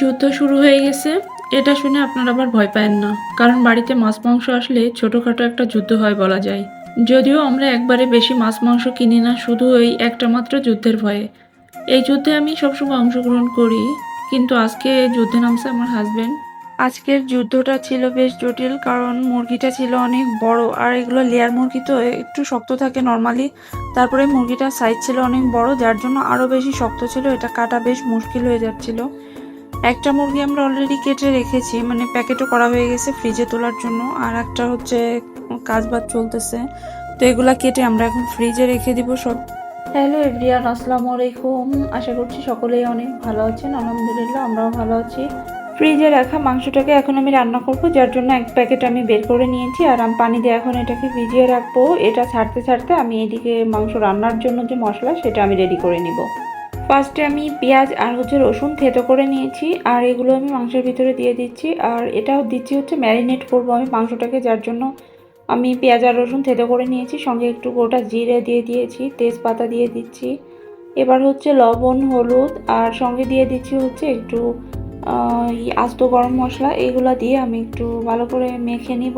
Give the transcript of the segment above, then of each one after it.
যুদ্ধ শুরু হয়ে গেছে। এটা শুনে আপনারা আবার ভয় পায়েন না। কারণ বাড়িতে মাছ মাংস আসলে ছোটোখাটো একটা যুদ্ধ হয় বলা যায়। যদিও আমরা একবারে বেশি মাছ মাংস কিনি না, শুধু ওই একটা মাত্র যুদ্ধের ভয়ে। এই যুদ্ধে আমি সবসময় অংশগ্রহণ করি, কিন্তু আজকে যুদ্ধে নামছে আমার হাজবেন্ড আজকের যুদ্ধটা ছিল বেশ জটিল, কারণ মুরগিটা ছিল অনেক বড়, আর এগুলো লেয়ার মুরগি তো একটু শক্ত থাকে নর্মালি তারপরে মুরগিটার সাইজ ছিল অনেক বড়, যার জন্য আরও বেশি শক্ত ছিল, এটা কাটা বেশ মুশকিল হয়ে যাচ্ছিল। একটা মুরগি আমরা অলরেডি কেটে রেখেছি মানে প্যাকেটও করা হয়ে গেছে ফ্রিজে তোলার জন্য। আর একটা হচ্ছে কাজ বাজ চলতেছে। তো এগুলা কেটে আমরা এখন ফ্রিজে রেখে দিব সব। হ্যালো এভরিয়ান আসসালামু আলাইকুম। আশা করছি সকলেই অনেক ভালো আছেন। আলহামদুলিল্লাহ, আমরাও ভালো আছি। ফ্রিজে রাখা মাংসটাকে এখন আমি রান্না করব, যার জন্য এক প্যাকেট আমি বের করে নিয়েছি। আর আমি পানি দিয়ে এখন এটাকে ভিজিয়ে রাখব। এটা ছাড়তে ছাড়তে আমি এদিকে মাংস রান্নার জন্য যে মশলা, সেটা আমি রেডি করে নিব। ফার্স্টে আমি পেঁয়াজ আর হচ্ছে রসুন থেতো করে নিয়েছি, আর এগুলো আমি মাংসের ভিতরে দিয়ে দিচ্ছি। আর এটাও দিচ্ছি হচ্ছে ম্যারিনেট করব আমি মাংসটাকে, যার জন্য আমি পেঁয়াজ আর রসুন থেতো করে নিয়েছি। সঙ্গে একটু গোটা জিরে দিয়ে দিয়েছি, তেজপাতা দিয়ে দিচ্ছি। এবার হচ্ছে লবণ, হলুদ, আর সঙ্গে দিয়ে দিচ্ছি হচ্ছে একটু আস্ত গরম মশলা। এগুলো দিয়ে আমি একটু ভালো করে মেখে নিব।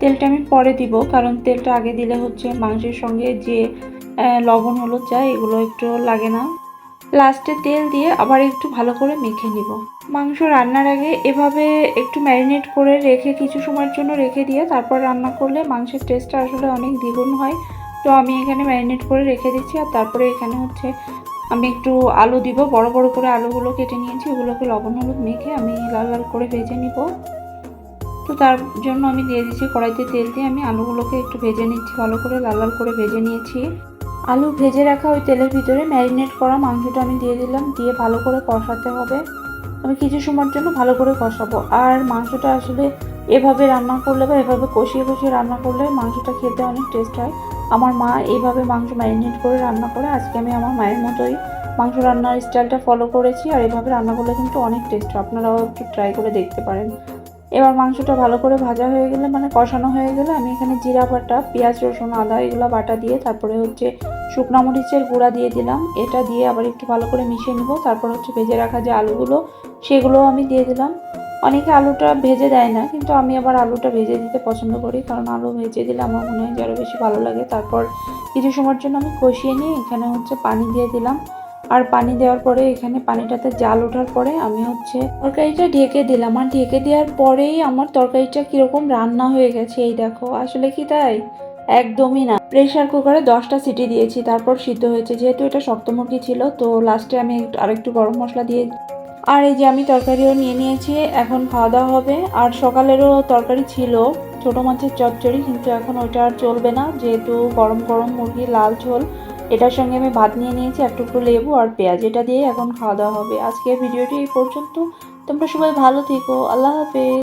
তেলটা আমি পরে দিব, কারণ তেলটা আগে দিলে হচ্ছে মাংসের সঙ্গে যে লবণ, হলুদ যায়, এগুলো একটু লাগে না। লাস্টে তেল দিয়ে আবার একটু ভালো করে মেখে নিব। মাংস রান্নার আগে এভাবে একটু ম্যারিনেট করে রেখে কিছু সময়ের জন্য রেখে দিয়ে তারপর রান্না করলে মাংসের টেস্টটা আসলে অনেক দ্বিগুণ হয়। তো আমি এখানে ম্যারিনেট করে রেখে দিচ্ছি আর তারপরে এখানে হচ্ছে আমি একটু আলু দিব, বড় বড় করে আলুগুলো কেটে নিয়েছি ওগুলোকে লবণ হলুদ মেখে আমি লাল লাল করে ভেজে নিব। তো তার জন্য আমি দিয়ে দিচ্ছি কড়াইতে তেল দিয়ে আমি আলুগুলোকে একটু ভেজে নিচ্ছি, ভালো করে লাল লাল করে ভেজে নিয়েছি। আলু ভেজে রাখা ওই তেলের ভিতরে ম্যারিনেট করা মাংসটা আমি দিয়ে দিলাম, দিয়ে ভালো করে কষাতে হবে। আমি কিছু সময়ের জন্য ভালো করে কষাবো। আর মাংসটা আসলে এভাবে রান্না করলে বা এভাবে কষিয়ে কষিয়ে রান্না করলে মাংসটা খেতে অনেক টেস্ট হয়। আমার মা এইভাবে মাংস ম্যারিনেট করে রান্না করে। আজকে আমি আমার মায়ের মতোই মাংস রান্নার স্টাইলটা ফলো করেছি। আর এভাবে রান্না করলে কিন্তু অনেক টেস্ট হয়। আপনারাও একটু ট্রাই করে দেখতে পারেন। এবার মাংসটা ভালো করে ভাজা হয়ে গেলে মানে কষানো হয়ে গেলে আমি এখানে জিরা বাটা, পেঁয়াজ, রসুন, আদা এগুলো বাটা দিয়ে তারপরে হচ্ছে শুকনো মরিচের গুঁড়া দিয়ে দিলাম। এটা দিয়ে আবার একটু ভালো করে মিশিয়ে নেব। তারপর হচ্ছে ভেজে রাখা যে আলুগুলো, সেগুলোও আমি দিয়ে দিলাম। অনেকে আলুটা ভেজে দেয় না, কিন্তু আমি আবার আলুটা ভেজে দিতে পছন্দ করি। কারণ আলু ভেজে দিলে আমার মনে হয় যে আরও বেশি ভালো লাগে। তারপর কিছু সময়ের জন্য আমি কষিয়ে নিয়ে এখানে হচ্ছে পানি দিয়ে দিলাম। আর পানি দেওয়ার পরে এখানে পানিটাতে জাল ওঠার পরে আমি হচ্ছে তরকারিটা ঢেকে দিলাম। আর ঢেকে দেওয়ার পরেই আমার তরকারিটা কীরকম রান্না হয়ে গেছে এই দেখো। আসলে কি তাই? একদমই না। প্রেশার কুকারে দশটা সিটি দিয়েছি, তারপর সিদ্ধ হয়েছে। যেহেতু এটা শক্ত মুরগি ছিল, তো লাস্টে আমি একটু আরেকটু গরম মশলা দিয়ে আর এই যে আমি তরকারিও নিয়ে নিয়েছি, এখন খাওয়া দাওয়া হবে। আর সকালেরও তরকারি ছিল, ছোটো মাছের চচ্চড়ি, কিন্তু এখন ওইটা আর চলবে না। যেহেতু গরম গরম মুরগি লাল ঝোল এটার সঙ্গে আমি ভাত নিয়ে নিয়েছি, এক টুকরো লেবু আর পেঁয়াজ। এটা দিয়ে এখন খাওয়া দাওয়া হবে। আজকে ভিডিওটি এই পর্যন্ত। তোমরা সবাই ভালো থেকো। আল্লাহ হাফেজ।